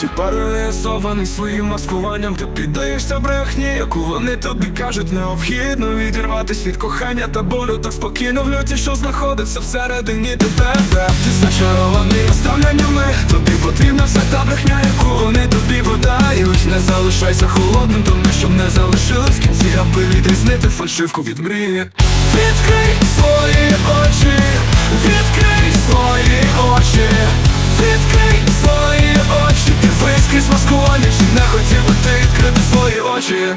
Чи паралізований своїм маскуванням? Ти піддаєшся брехні, яку вони тобі кажуть. Необхідно відірватись від кохання та болю. Так спокійно в люті, що знаходиться всередині тебе. Ти зачарований наставленнями. Тобі потрібна вся та брехня, яку вони тобі видають. Не залишайся холодним, тому щоб не залишились в кінці Аби відрізнити фальшивку від мрії. Відкрий свої очі, відкрий свої очі.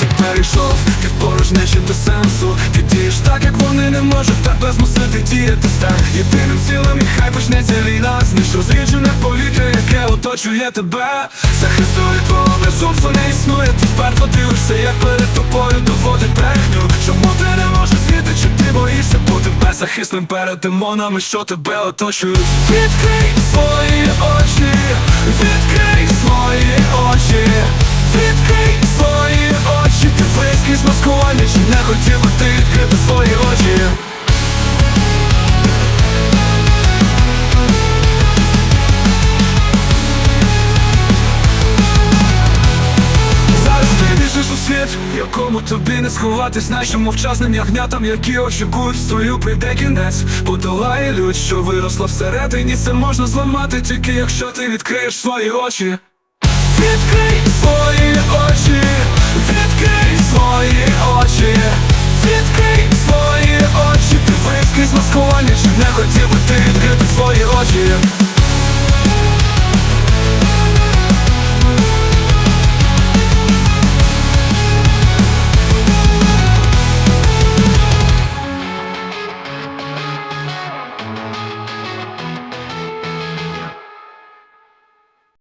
Ти перейшов від порожнечі до сенсу. Ти дієш так, як вони не можуть тебе змусити діяти стань Єдиним цілим, і хай почнеться війна. Зниж розріджене повітря, яке оточує тебе. Захисту від твого безумства не існує. Ти вперто дивишся, як перед тобою доводить брехню. Чому ти не можеш звідти, чи ти боїшся бути беззахисним перед демонами, що тебе оточують? Відкрий свої очі, світ, якому тобі не сховатись що мовчазним ягнятам, які очікують свою прийде кінець. Подолає лють, що виросла всередині Це можна зламати тільки якщо ти відкриєш свої очі. Відкрий свої очі, відкрий свої очі, відкрий свої очі, дивись крізь маскування, чи не хотів би ти відкрити свої очі